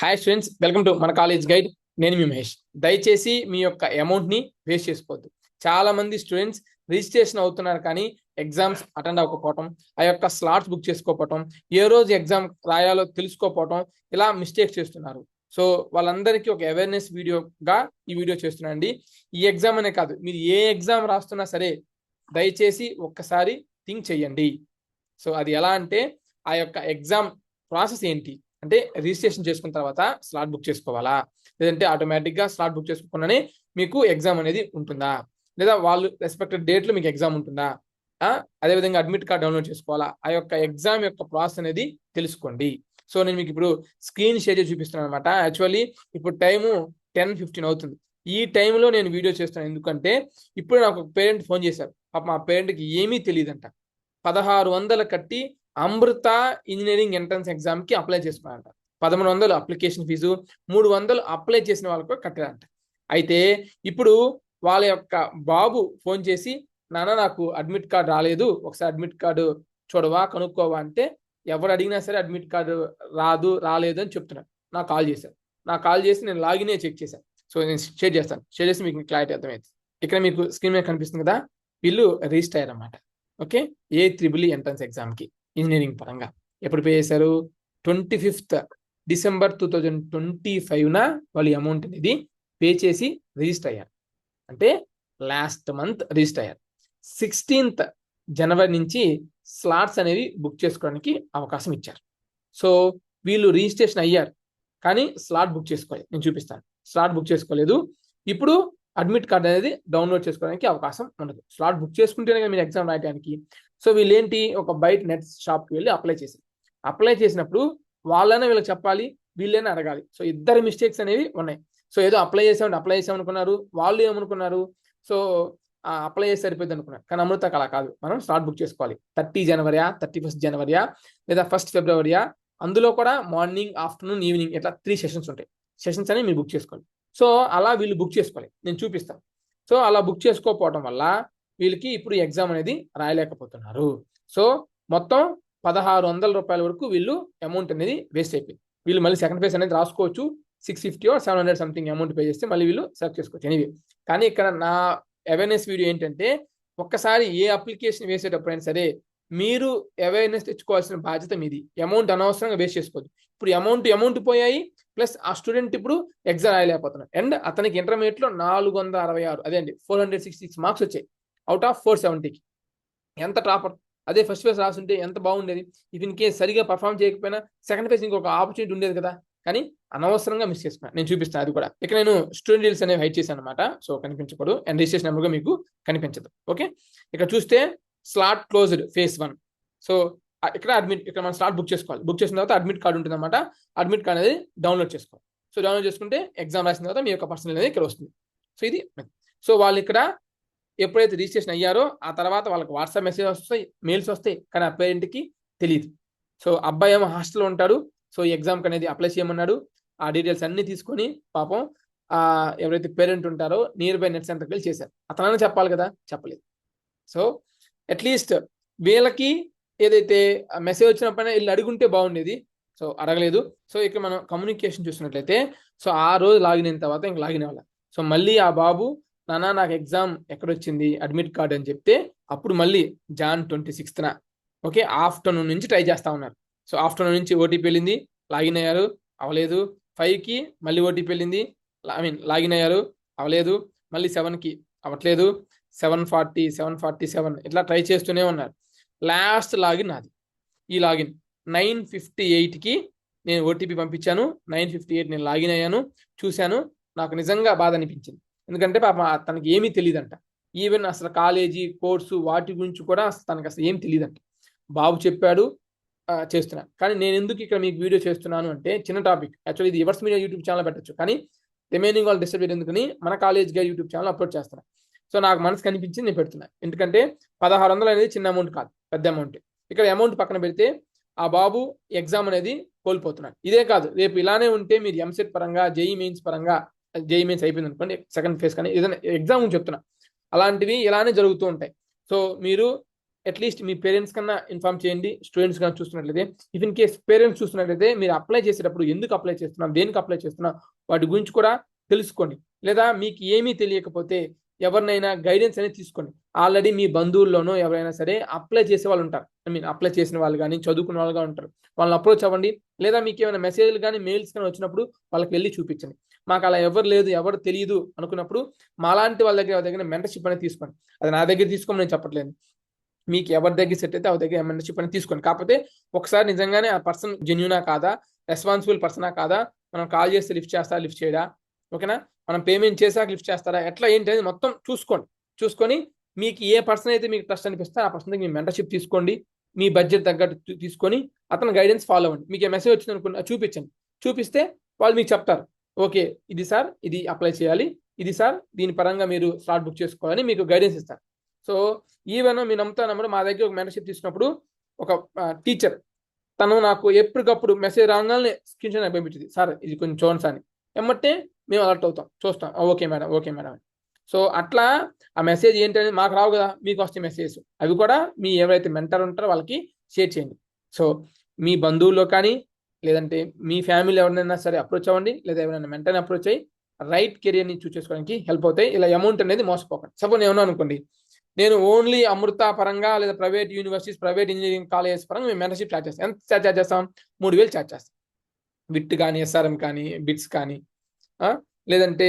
Hi students welcome to మన college guide నేను మీ మహేష్. దయచేసి మీ యొక్క అమౌంట్ని వేస్ట్ చేసుకోవద్దు. చాలా మంది స్టూడెంట్స్ రిజిస్ట్రేషన్ అవుతున్నారు కానీ ఎగ్జామ్స్ అటెండ్ అవ్వకపోవటం ఆ యొక్క స్లాట్స్ బుక్ చేసుకోకపోవటం ఏ రోజు ఎగ్జామ్ రాయాలో తెలుసుకోకపోవటం ఇలా మిస్టేక్స్ చేస్తున్నారు. సో వాళ్ళందరికీ ఒక అవేర్నెస్ వీడియోగా ఈ వీడియో చేస్తున్నానండి ఈ ఎగ్జామ్ అనే కాదు మీరు ఏ ఎగ్జామ్ రాస్తున్నా సరే దయచేసి ఒక్కసారి థింక్ చేయండి. సో అది ఎలా అంటే ఆ యొక్క ఎగ్జామ్ ప్రాసెస్ ఏంటి? అంటే రిజిస్ట్రేషన్ చేసుకున్న తర్వాత స్లాట్ బుక్ చేసుకోవాలా? లేదంటే ఆటోమేటిక్గా స్లాట్ బుక్ చేసుకోకుండానే మీకు ఎగ్జామ్ అనేది ఉంటుందా? లేదా వాళ్ళు రెస్పెక్టెడ్ డేట్లో మీకు ఎగ్జామ్ ఉంటుందా? అదేవిధంగా అడ్మిట్ కార్డ్ డౌన్లోడ్ చేసుకోవాలా? ఆ యొక్క ఎగ్జామ్ యొక్క ప్రాసెస్ అనేది తెలుసుకోండి. సో నేను మీకు ఇప్పుడు స్క్రీన్ షేర్ చేసి చూపిస్తున్నాను అనమాట యాక్చువల్లీ ఇప్పుడు టైము టెన్ ఫిఫ్టీన్ అవుతుంది. ఈ టైంలో నేను వీడియో చేస్తున్నాను ఎందుకంటే ఇప్పుడు నాకు ఒక పేరెంట్ ఫోన్ చేశారు. పాప మా పేరెంట్కి ఏమీ తెలియదంట. పదహారు వందలు కట్టి అమృత ఇంజనీరింగ్ ఎంట్రన్స్ ఎగ్జామ్కి అప్లై చేసుకున్నారంట పదమూడు వందలు అప్లికేషన్ ఫీజు మూడు వందలు అప్లై చేసిన వాళ్ళకు కట్టారంట. అయితే ఇప్పుడు వాళ్ళ యొక్క బాబు ఫోన్ చేసి నాన్న నాకు అడ్మిట్ కార్డు రాలేదు. ఒకసారి అడ్మిట్ కార్డు చూడవా కనుక్కోవా అంటే ఎవరు అడిగినా సరే అడ్మిట్ కార్డు రాదు రాలేదు అని చెప్తున్నాను నాకు కాల్ చేశారు నాకు కాల్ చేసి నేను లాగినే చెక్ చేశాను. సో నేను షేర్ చేస్తాను. షేర్ చేసి మీకు క్లారిటీ అర్థమైంది ఇక్కడ మీకు స్క్రీన్ మీద కనిపిస్తుంది కదా వీళ్ళు రిజిస్టర్ అయ్యారన్నమాట. ఓకే? ఏ త్రిబుల్ ఎంట్రన్స్ ఎగ్జామ్కి. ఇంజనీరింగ్ పరంగా. ఎప్పుడు పే చేశారు? Twenty fifth December two thousand twenty ఫైవ్న వాళ్ళు అమౌంట్ అనేది పే చేసి రిజిస్టర్ అయ్యారు. అంటే లాస్ట్ మంత్ రిజిస్టర్ అయ్యారు. సిక్స్టీన్త్ జనవరి నుంచి స్లాట్స్ అనేవి బుక్ చేసుకోవడానికి అవకాశం ఇచ్చారు. సో వీళ్ళు రిజిస్ట్రేషన్ అయ్యారు. కానీ స్లాట్ బుక్ చేసుకోలేదు. నేను చూపిస్తాను. స్లాట్ బుక్ చేసుకోలేదు. ఇప్పుడు అడ్మిట్ కార్డ్ అనేది డౌన్లోడ్ చేసుకోవడానికి అవకాశం ఉండదు. స్లాట్ బుక్ చేసుకుంటేనే మీరు ఎగ్జామ్ రాయడానికి సో వీళ్ళు ఏంటి ఒక బయట నెట్ షాప్కి వెళ్ళి అప్లై చేశారు. అప్లై చేసినప్పుడు వాళ్ళనే వీళ్ళకి చెప్పాలి వీళ్ళైనా అడగాలి. సో ఇద్దరు మిస్టేక్స్ అనేవి ఉన్నాయి. సో ఏదో అప్లై చేసామని అప్లై చేసామనుకున్నారు వాళ్ళు ఏమనుకున్నారు? సో అప్లై చేసి సరిపోయింది అనుకున్నారు. కానీ అమృత అలా కాదు. మనం స్లాట్ బుక్ చేసుకోవాలి. థర్టీ జనవరియా థర్టీ ఫస్ట్ జనవరియా లేదా ఫస్ట్ ఫిబ్రవరియా అందులో కూడా మార్నింగ్ ఆఫ్టర్నూన్ ఈవినింగ్ ఇట్లా త్రీ సెషన్స్ ఉంటాయి. సెషన్స్ అనేవి మీరు బుక్ చేసుకోవాలి సో అలా వీళ్ళు బుక్ చేసుకోవాలి. నేను చూపిస్తాను. సో అలా బుక్ చేసుకోకపోవడం వల్ల వీళ్ళకి ఇప్పుడు ఎగ్జామ్ అనేది రాయలేకపోతున్నారు. సో మొత్తం పదహారు వందల రూపాయల వరకు వీళ్ళు అమౌంట్ అనేది వేస్ట్ అయిపోయింది. వీళ్ళు మళ్ళీ సెకండ్ ఫేజ్ అనేది రాసుకోవచ్చు. Six fifty seven hundred something amount pay చేస్తే మళ్ళీ వీళ్ళు సెలెక్ట్ చేసుకోవచ్చు. ఎనీవే కానీ ఇక్కడ నా అవేర్నెస్ వీడియో ఏంటంటే ఒక్కసారి ఏ అప్లికేషన్ వేసేటప్పుడైనా సరే మీరు అవేర్నెస్ తెచ్చుకోవాల్సిన బాధ్యత మీది. అమౌంట్ అనవసరంగా వేస్ట్ చేసుకోవద్దు. ఇప్పుడు అమౌంట్ అమౌంట్ పోయాయి ప్లస్ ఆ స్టూడెంట్ ఇప్పుడు ఎగ్జామ్ రాయలేకపోతున్నాడు అండ్ అతనికి ఇంటర్మీడియట్లో నాలుగు వందల అరవై ఆరు అదే అండి four hundred sixty six marks వచ్చాయి. అవుట్ ఆఫ్ ఫోర్ సెవెంటీకి ఎంత టాపర్ అదే ఫస్ట్ ఫేజ్ రాసుంటే ఎంత బాగుండేది? ఇఫ్ ఇన్ కేస్ సరిగా పర్ఫామ్ చేయకపోయినా సెకండ్ ఫేజ్ ఇంకొక ఆపర్చునిటీ ఉండేది కదా? కానీ అనవసరంగా మిస్ చేసుకున్నాను నేను చూపిస్తాను అది కూడా. ఇక నేను స్టూడెంట్ డీల్స్ అనేవి హైట్ చేశాను అనమాట సో కనిపించకూడదు. అండ్ రిజిస్ట్రేషన్ నెంబర్గా మీకు కనిపించదు. ఓకే ఇక్కడ చూస్తే slot closed phase one so ఇక్కడ అడ్మిట్ ఇక్కడ మనం స్లాట్ బుక్ చేసుకోవాలి. బుక్ చేసిన తర్వాత అడ్మిట్ కార్డు ఉంటుంది అనమాట అడ్మిట్ కార్డ్ అనేది డౌన్లోడ్ చేసుకోవాలి. సో డౌన్లోడ్ చేసుకుంటే ఎగ్జామ్ రాసిన తర్వాత మీ యొక్క పర్సనల్ అనేది ఇక్కడ వస్తుంది. సో ఇది సో వాళ్ళు ఇక్కడ ఎప్పుడైతే రిజిస్ట్రేషన్ అయ్యారో ఆ తర్వాత వాళ్ళకి వాట్సాప్ మెసేజ్ వస్తాయి మెయిల్స్ వస్తాయి కానీ ఆ పేరెంట్కి తెలియదు సో అబ్బాయి ఏమో హాస్టల్లో ఉంటాడు సో ఈ ఎగ్జామ్కి అనేది అప్లై చేయమన్నాడు. ఆ డీటెయిల్స్ అన్ని తీసుకొని పాపం ఎవరైతే పేరెంట్ ఉంటారో నియర్ బై నెట్ సెంటర్కి వెళ్ళి చేశారు. అతనైనా చెప్పాలి కదా? చెప్పలేదు. సో అట్లీస్ట్ వీళ్ళకి ఏదైతే మెసేజ్ వచ్చినప్పుడైనా వీళ్ళు అడుగుంటే బాగుండేది. సో అడగలేదు. సో ఇక్కడ మనం కమ్యూనికేషన్ చూసినట్లయితే సో ఆ రోజు లాగిన తర్వాత ఇంక లాగిన వాళ్ళ సో మళ్ళీ ఆ బాబు నానా నాకు ఎగ్జామ్ ఎక్కడొచ్చింది? అడ్మిట్ కార్డ్ అని చెప్తే అప్పుడు మళ్ళీ జాన్ ట్వంటీ సిక్స్త్న. ఓకే ఆఫ్టర్నూన్ నుంచి ట్రై చేస్తా ఉన్నారు. సో ఆఫ్టర్నూన్ నుంచి ఓటీపీ వెళ్ళింది లాగిన్ అయ్యారు అవ్వలేదు ఫైవ్కి మళ్ళీ ఓటీపీ వెళ్ళింది ఐ మీన్ లాగిన్ అయ్యారు అవ్వలేదు మళ్ళీ సెవెన్కి అవ్వట్లేదు. Seven forty seven forty seven ఇట్లా ట్రై చేస్తూనే ఉన్నారు. లాస్ట్ లాగిన్ నాది. ఈ లాగిన్ నైన్ ఫిఫ్టీ ఎయిట్కి నేను ఓటీపీ పంపించాను. నైన్ ఫిఫ్టీ ఎయిట్ నేను లాగిన్ అయ్యాను చూశాను. నాకు నిజంగా బాధ అనిపించింది. ఎందుకంటే పాప తనకి ఏమీ తెలియదంట ఈవెన్ అసలు కాలేజీ కోర్సు వాటి గురించి కూడా అసలు తనకు అసలు ఏం తెలియదంట బాబు చెప్పాడు చేస్తున్నాను కానీ నేను ఎందుకు ఇక్కడ మీకు వీడియో చేస్తున్నాను అంటే చిన్న టాపిక్. యాక్చువల్లీ ఇది ఎవర్స్ మీడియా యూట్యూబ్ ఛానల్ పెట్టచ్చు. కానీ రిమైనింగ్ వాళ్ళు డిస్టర్బ్ ఎందుకని మన కాలేజ్గా యూట్యూబ్ ఛానల్ అప్లోడ్ చేస్తున్నాను సో నాకు మనసు కనిపించింది నేను పెడుతున్నాను ఎందుకంటే పదహారు వందలు అనేది చిన్న అమౌంట్ కాదు. పెద్ద అమౌంట్ ఇక్కడ అమౌంట్ పక్కన పెడితే ఆ బాబు ఎగ్జామ్ అనేది కోల్పోతున్నాడు. ఇదే కాదు రేపు ఇలానే ఉంటే మీరు ఎంసెట్ పరంగా జేఈ మెయిన్స్ పరంగా జేఈమెన్స్ అయిపోయింది అనుకోండి సెకండ్ ఫేజ్ కానీ ఏదైనా ఎగ్జామ్ చెప్తున్నా. అలాంటివి ఇలానే జరుగుతూ ఉంటాయి. సో మీరు అట్లీస్ట్ మీ పేరెంట్స్ కన్నా ఇన్ఫార్మ్ చేయండి స్టూడెంట్స్ కన్నా చూస్తున్నట్లయితే. ఇఫ్ ఇన్ కేస్ పేరెంట్స్ చూస్తున్నట్లయితే మీరు అప్లై చేసేటప్పుడు ఎందుకు అప్లై చేస్తున్నా దేనికి అప్లై చేస్తున్నా వాటి గురించి కూడా తెలుసుకోండి. లేదా మీకు ఏమీ తెలియకపోతే ఎవరినైనా గైడెన్స్ అనేది తీసుకోండి. ఆల్రెడీ మీ బంధువుల్లోనో ఎవరైనా సరే అప్లై చేసే వాళ్ళు ఉంటారు. ఐ మీన్ అప్లై చేసిన వాళ్ళు కానీ చదువుకున్న వాళ్ళుగా ఉంటారు. వాళ్ళని అప్రోచ్ అవ్వండి. లేదా మీకు ఏమైనా మెసేజ్లు కానీ మెయిల్స్ కానీ వచ్చినప్పుడు వాళ్ళకి వెళ్ళి చూపించండి. మాకు అలా ఎవరు లేదు ఎవరు తెలియదు అనుకున్నప్పుడు మాలాంటి వాళ్ళ దగ్గర దగ్గర మెంటర్షిప్ అనేది తీసుకోండి. అది నా దగ్గర తీసుకోమని నేను చెప్పట్లేదు. మీకు ఎవరి దగ్గర సెట్ అయితే ఆ దగ్గర మెంటర్షిప్ అనేది తీసుకోండి. కాకపోతే ఒకసారి నిజంగానే ఆ పర్సన్ జెన్యునా కాదా? రెస్పాన్సిబుల్ పర్సనా కాదా? మనం కాల్ చేస్తే లిఫ్ట్ చేస్తా లిఫ్ట్ చేయడా? ఓకేనా? మనం పేమెంట్ చేసాక లిఫ్ట్ చేస్తారా? ఎట్లా ఏంటి అనేది మొత్తం చూసుకోండి. చూసుకొని మీకు ఏ పర్సన్ అయితే మీకు ట్రస్ట్ అనిపిస్తే ఆ పర్సన్ దగ్గర మీ మెంటర్షిప్ తీసుకోండి. మీ బడ్జెట్ తగ్గట్టు తీసుకొని అతని గైడెన్స్ ఫాలో అవ్వండి. మీకు ఏ మెసేజ్ వచ్చింది అనుకున్న చూపించండి. చూపిస్తే వాళ్ళు మీకు చెప్తారు. ఓకే ఇది సార్ ఇది అప్లై చేయాలి. ఇది సార్ దీని పరంగా మీరు స్లాట్ బుక్ చేసుకోవాలని మీకు గైడెన్స్ ఇస్తారు. సో ఈవెన్ మీ నమ్ముతా మా దగ్గర ఒక మెంటర్షిప్ తీసుకున్నప్పుడు ఒక టీచర్ తను నాకు ఎప్పటికప్పుడు మెసేజ్ రాగానే స్క్రీన్ షాట్ పంపించింది సార్ ఇది కొంచెం చూడండి సార్ అని. ఎమ్మటే మేము అలర్ట్ అవుతాం. చూస్తాం. Okay madam okay madam so అట్లా ఆ మెసేజ్ ఏంటనేది మాకు రావు కదా మీకు వస్తే మెసేజ్ అవి కూడా మీ ఎవరైతే మెంటర్ ఉంటారో వాళ్ళకి షేర్ చేయండి. సో మీ బంధువుల్లో కానీ లేదంటే మీ ఫ్యామిలీ ఎవరినైనా సరే అప్రోచ్ అవ్వండి లేదా ఎవరైనా మెంటర్ని అప్రోచ్ అయ్యి రైట్ కెరియర్ని చూస్ చేసుకోవడానికి హెల్ప్ అవుతాయి. ఇలా అమౌంట్ అనేది మోసపోకండి. సపోజ్ నేను అనుకోండి నేను ఓన్లీ అమృత పరంగా లేదా private universities private engineering colleges పరంగా మేము మెంటర్షిప్ చార్జ్ చేస్తాం. ఎంత చార్జ్ చేస్తాం? మూడు వేలు చార్జ్ చేస్తాం. విట్ కానీ ఎస్ఆర్ఎం కానీ బిట్స్ కానీ లేదంటే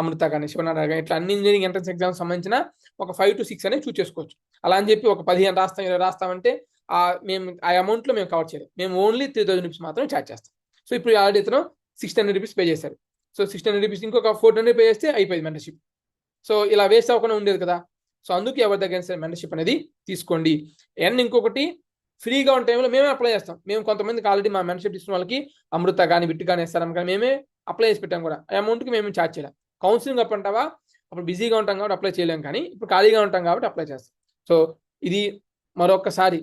అమృత కానీ శివనారాయణ కానీ ఇట్లా అన్ని ఇంజనీరింగ్ ఎంట్రన్స్ ఎగ్జామ్స్ సంబంధించిన ఒక ఫైవ్ టు సిక్స్ అనేది చూస్ చేసుకోవచ్చు. అలా అని చెప్పి ఒక పదిహేను రాస్తాం ఇరవై రాస్తామంటే ఆ మేము ఆ అమౌంట్లో మేము కవర్ చేయలేం. మేము ఓన్లీ త్రీ థౌసండ్ రూపీస్ మాత్రమే ఛార్జ్ చేస్తాం. సో ఇప్పుడు ఆల్రెడీ ఇతను సిక్స్ హండ్రెడ్ రూపీస్ పే చేశారు సో సిక్స్ హండ్రెడ్ రూపీస్ ఇంకొక ఫోర్ హండ్రెడ్ పే చేస్తే అయిపోయింది మెంటర్షిప్ సో ఇలా వేస్ట్ అవ్వకుండా ఉండేది కదా. సో అందుకు ఎవరి దగ్గర సరే మెంటర్షిప్ అనేది తీసుకోండి. అండ్ ఇంకొకటి ఫ్రీగా ఉన్న టైంలో మేమే అప్లై చేస్తాం. మేము కొంతమందికి ఆల్రెడీ మా మెంటర్షిప్ తీసుకున్న వాళ్ళకి అమృత కానీ విట్ కానీ ఎస్ఆర్ఎం కానీ మేమే అప్లై చేసి పెట్టాం కూడా. ఆ అమౌంట్కి మేము ఛార్జ్ చేయలేం. కౌన్సిలింగ్ అప్ అంటావా? అప్పుడు బిజీగా ఉంటాం కాబట్టి అప్లై చేయలేం కానీ ఇప్పుడు ఖాళీగా ఉంటాం కాబట్టి అప్లై చేస్తాం. సో ఇది మరొకసారి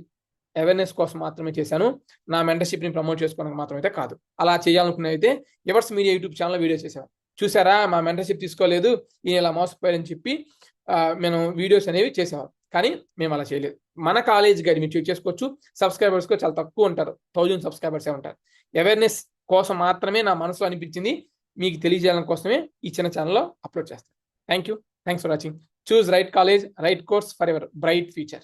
అవేర్నెస్ కోసం మాత్రమే చేశాను. నా మెంటర్షిప్ని ప్రమోట్ చేసుకోవడానికి మాత్రం అయితే కాదు. అలా చేయాలనుకునే అయితే ఎవర్స్ మీడియా యూట్యూబ్ ఛానల్ వీడియో చేశాను చూసారా? మా మెంటర్షిప్ తీసుకోలేదు. ఈయన ఇలా మోసపోయారని చెప్పి మేము వీడియోస్ అనేవి చేసేవారు. కానీ మేము అలా చేయలేదు. మన కాలేజ్ గైడ్ మీరు చెక్ చేసుకోవచ్చు. సబ్స్క్రైబర్స్ కూడా చాలా తక్కువ ఉంటారు. థౌజండ్ సబ్స్క్రైబర్సే ఉంటారు. అవేర్నెస్ కోసం మాత్రమే నా మనసులో అనిపించింది. మీకు తెలియజేయడం కోసమే ఈ చిన్న ఛానల్లో అప్లోడ్ చేస్తాను. Thank you thanks for watching choose right college right course forever bright future